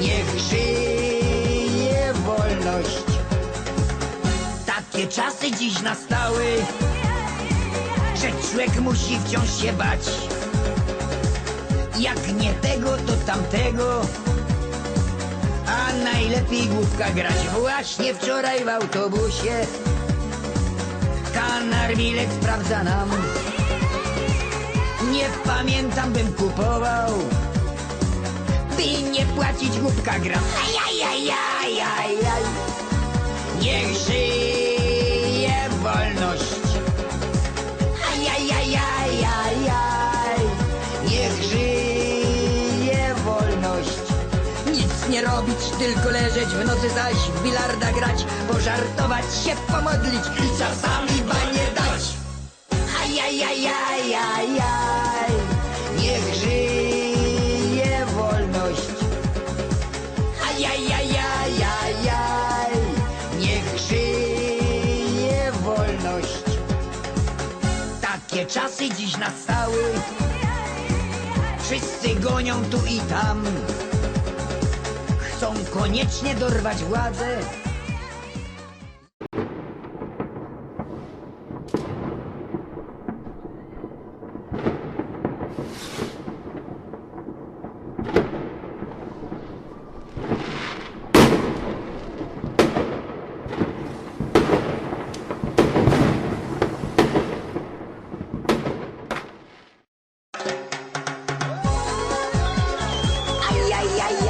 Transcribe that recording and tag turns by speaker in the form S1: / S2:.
S1: Niech żyje wolność. Takie czasy dziś nastały, że człowiek musi wciąż się bać. Jak nie tego, to tamtego, a najlepiej główka grać. Właśnie wczoraj w autobusie kanar bilet sprawdza nam. Nie pamiętam, bym kupował. By nie płacić głupka gram. Ajajajajajaj. Niech żyje wolność. Ajajajajajaj. Niech żyje wolność. Nic nie robić, tylko leżeć w nocy zaś w bilarda grać, pożartować się, pomodlić i czasami żyje wolność. Takie czasy dziś nastały, wszyscy gonią tu i tam. Chcą koniecznie dorwać władzę. yeah, yeah.